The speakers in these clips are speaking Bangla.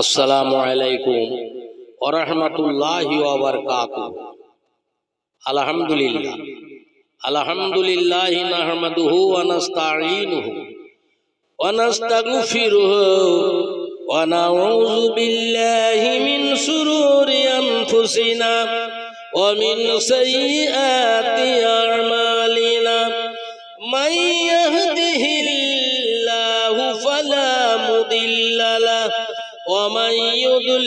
আসসালামু আলাইকুম ওরহমতুল্লাহি ওয়াবারকাতু আলহামদুলিল্লাহ। আলহামদুলিল্লাহ নাহমাদুহু ওয়া নাস্তাঈনুহু ওয়া নাস্তাগফিরুহু ওয়া নাউযু বিল্লাহি মিন শুরুরি আনফুসিনা ওয়া মিন সাইয়্যাতি আ'মালিনা। মান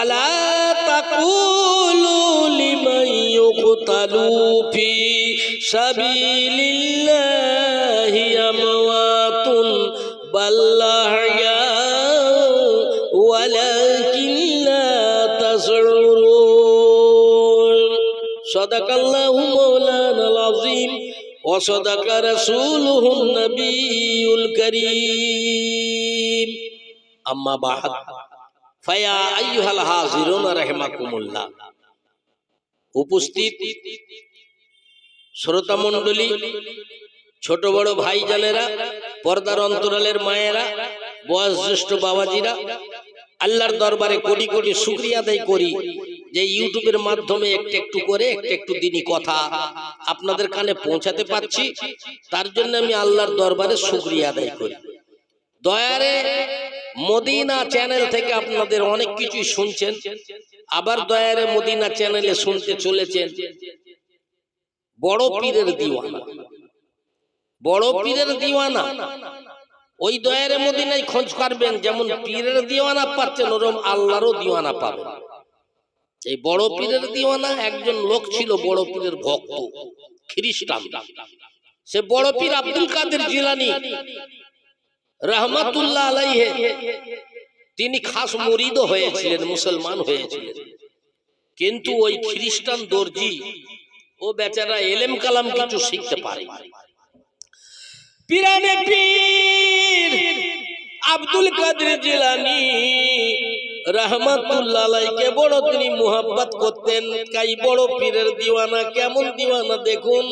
ولا تقولوا لمن يقتل في سبيل الله أموات بل أحياء ولكن لا تشعرون صدق الله مولانا العظيم وصدق رسوله النبي الكريم أما بعد ফায়া হাজিরুন উপস্থিত শ্রোতা মণ্ডলী ছোট বড় ভাই জালেরা পর্দার অন্তরালের মায়েরা বয়োজ্যেষ্ঠ বাবাজিরা, আল্লাহর দরবারে কোটি কোটি শুক্রিয়া আদায় করি যে ইউটিউবের মাধ্যমে একটু একটু করে, একটু একটু দিনই কথা আপনাদের কানে পৌঁছাতে পারছি, তার জন্য আমি আল্লাহর দরবারে শুক্রিয়া আদায় করি। দয়ারে মদিনা চ্যানেল থেকে আপনাদের অনেক কিছুই শুনছেন। আবার দয়ারে মদিনা চ্যানেলে শুনতে চলেছেন। বড় পীরের দিওয়ানা। বড় পীরের দিওয়ানা। ওই দয়ারে মদিনায় খোঁজ করবেন, যেমন পীরের দিওয়ানা পাচ্ছেন, ওরম আল্লাহরও দিওয়ানা পাবেন। এই বড় পীরের দিওয়ানা একজন লোক ছিল, বড় পীরের ভক্ত, খ্রিস্টান। সে বড় পীর আব্দুল কাদের জিলানি। রহমাতুল্লাহ আলাইহে, তিনি খাস মুরিদ হয়েছিলেন, মুসলমান হয়েছিলেন। কিন্তু ওই খ্রিস্টান দর্জি, ও বেচারা এলেম কালাম কিছু শিখতে পারে। পিরানে পীর আব্দুল কাদের জিলানি রহমাতুল্লাহ আলাইকে বড় তিনি মুহাব্বত করতেন। কাই বড় পীরের দিওয়ানা, কেমন দিওয়ানা দেখুন।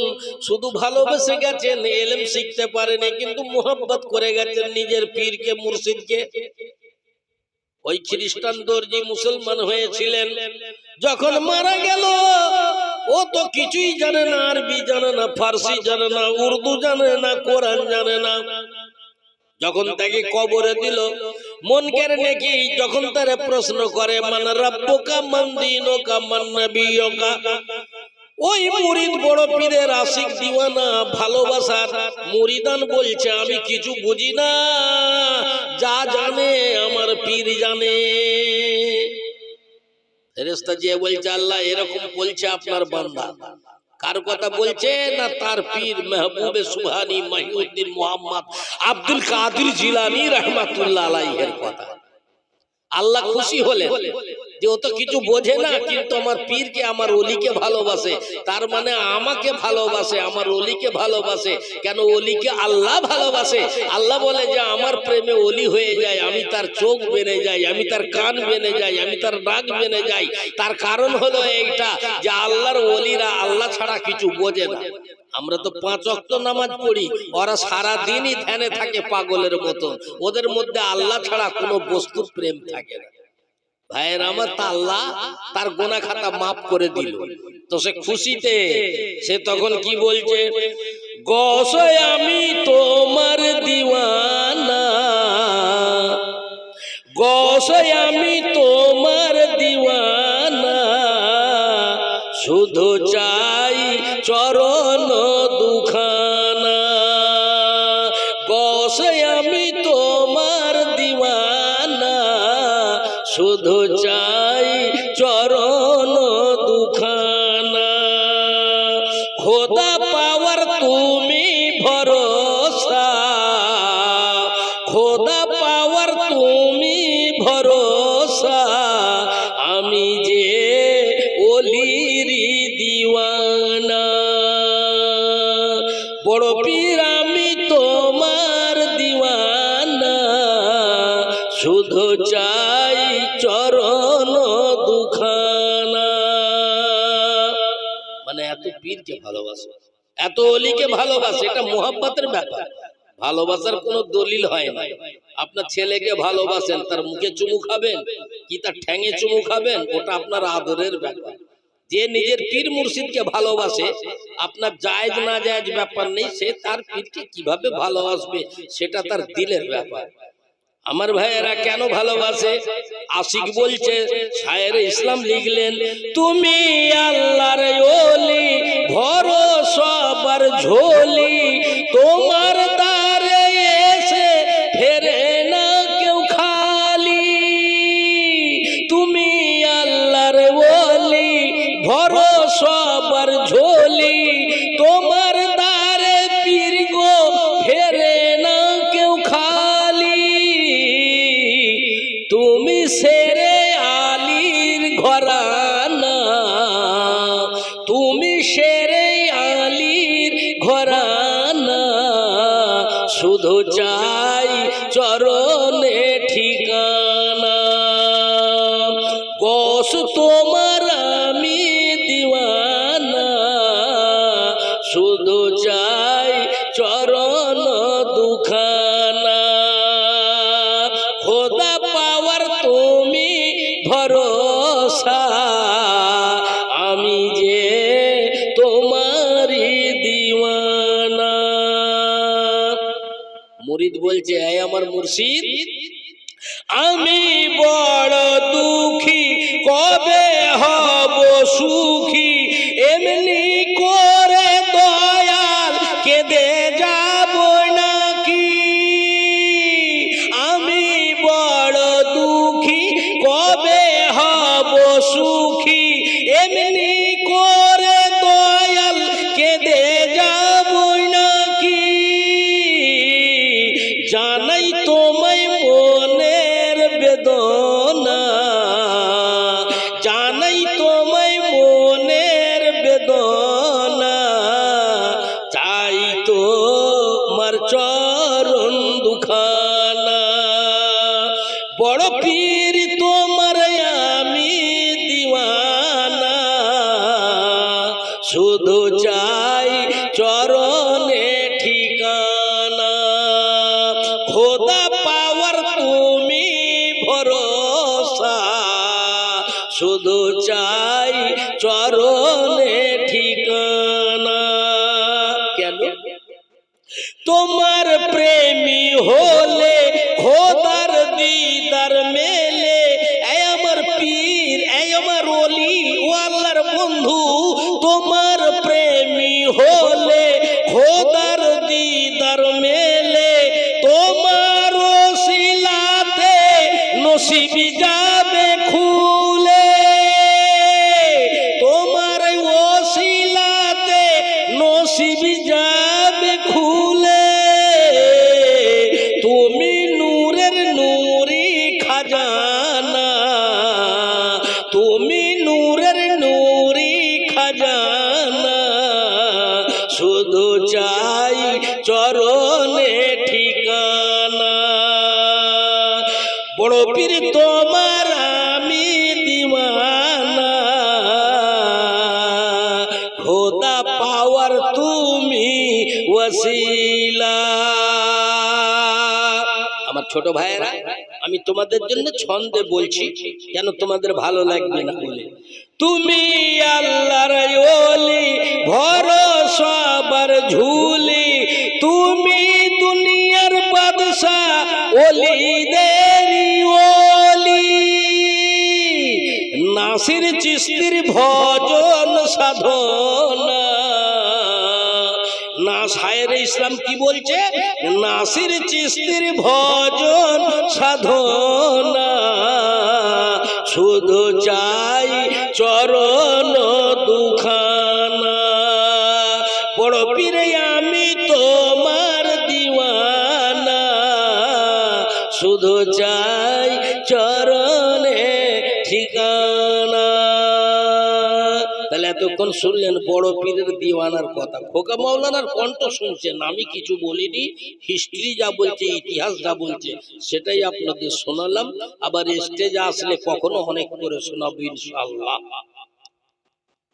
শুধু ভালোবেসে গেছেন, এলেম শিখতে পারেনি, কিন্তু মুহাব্বত করে গেছেন নিজের পীরকে, মুর্শিদকে। ওই খ্রিস্টান দর্জি মুসলমান হয়েছিলেন। যখন মারা গেল, ও তো কিছুই জানে না, আরবি জানে না, ফার্সি জানে না, উর্দু জানে না, কোরআন জানে না। যখন তাকে কবরে দিল মন কেড়ে নাকি যখন তারে প্রশ্ন করে, মান রব্বুকা মান দিনুকা মান নবিয়ুকা? ওই মুরিদ বড় পীরের আশিক দিওয়ানা ভালোবাসার মুরিদান বলছে, আমি কিছু বুঝি না, যা জানে আমার পীর জানে। ফেরেস্তা যে বলছে, আল্লাহ এরকম বলছে আপনার বান্দা। কার কথা বলছে না তার পীর মেহবুবে সুহানি মহিউদ্দিন মোহাম্মদ আব্দুল কাদির জিলানি রহমাতুল্লাহ আলাইহের কথা? আল্লাহ খুশি হলে যে ও তো কিছু বোঝে না কিন্তু আমার পীরকে আমার অলিকে ভালোবাসে। তার মানে আমাকে ভালোবাসে আমার অলিকে ভালোবাসে। কেন অলিকে আল্লাহ ভালোবাসে? আল্লাহ বলে যে আমার প্রেমে অলি হয়ে যায় আমি তার চোখ বেনে যাই আমি তার কান বেনে যাই আমি তার নাক বেনে যাই। তার কারণ হলো এইটা যে আল্লাহর অলিরা আল্লাহ ছাড়া কিছু বোঝে না। আমরা তো পাঁচ অক্ত নামাজ পড়ি ওরা সারা দিনই ধ্যানে থাকে পাগলের মতো। ওদের মধ্যে আল্লাহ ছাড়া কোনো বস্তুর প্রেম থাকে না ভাইয়ের আমার তা আল্লাহ তার গোনা খাতা মাফ করে দিল। তো সে খুশিতে সে তখন কি বলছে? গসয় আমি তোমার দিওয়ানা। গসয় আমি তোমার দিওয়ানা। শুধু চাই খোদা পাওয়ার তুমি ভরসা। খোদা পাওয়ার তুমি ভরসা। আমি যে অলিরি দিওয়ানা। বড় পীর, আমি তোমার দিওয়ানা। শুধু চাই পীরকে ভালোবাসে। এত অলিকে ভালোবাসে, এটা মোহাব্বতের ব্যাপার। ভালোবাসার কোনো দলিল হয় না। আপনার ছেলেকে ভালোবাসেন, তার মুখে চুমু খাবেন, কি তার ঠ্যাঙে চুমু খাবেন, ওটা আপনার আদরের ব্যাপার। যে নিজের পীর মুর্শিদকে ভালোবাসে, আপনার জায়জ না জায়জ ব্যাপার নেই, সে তার পীরকে কীভাবে ভালোবাসবে, সেটা তার দিলের ব্যাপার। আমার ভাইয়েরা কেন ভালোবাসে? আশিক বলছে, শায়ের ইসলাম লিখলেন, তুমি আল্লাহর ওলি ভরসাবার ঝোলি তোমার গোস তোমার আমি দিওয়ানা। শুধু চাই চরণ দুখানা। খোদা পাওয়ার তুমি ভরসা। আমি যে তোমারই দিওয়ানা। মুরিদ বলছে আমার মুর্শিদ আমি বড় দুঃখী কবে হব সুখী? এমনি খোদা পাওয়ার বড় পীর তোমার আমি দিওয়ানা। খোদা পাওয়ার তুমি ওসিলা আমার ছোট ভাইয়েরা আমি তোমাদের জন্য ছন্দে বলছি কেন তোমাদের ভালো লাগবে না বলে। তুমি আল্লাহর ওলি ভরসাবার ঝুলি নাসির ভজন সাধনা। না সায়ের ইসলাম কি বলছে? নাসির চিস্তির ভজন সাধনা। শুধু চাই চরণ দুখানা। বড় পীরে, আমি তোমার দিওয়ানা। শুধু চাই চরণে ঠিকানা। এতক্ষণ শুনলেন বড় পীরের দিওয়ানার কথা, খোকা মাওলানার কণ্ঠ শুনছেন, আমি কিছু বলিনি হিস্ট্রি যা বলছে, ইতিহাস যা বলছে, সেটাই আপনাদের শোনালাম, আবার স্টেজ আসলে কখনো অনেক করে শোনাবো ইনশাআল্লাহ।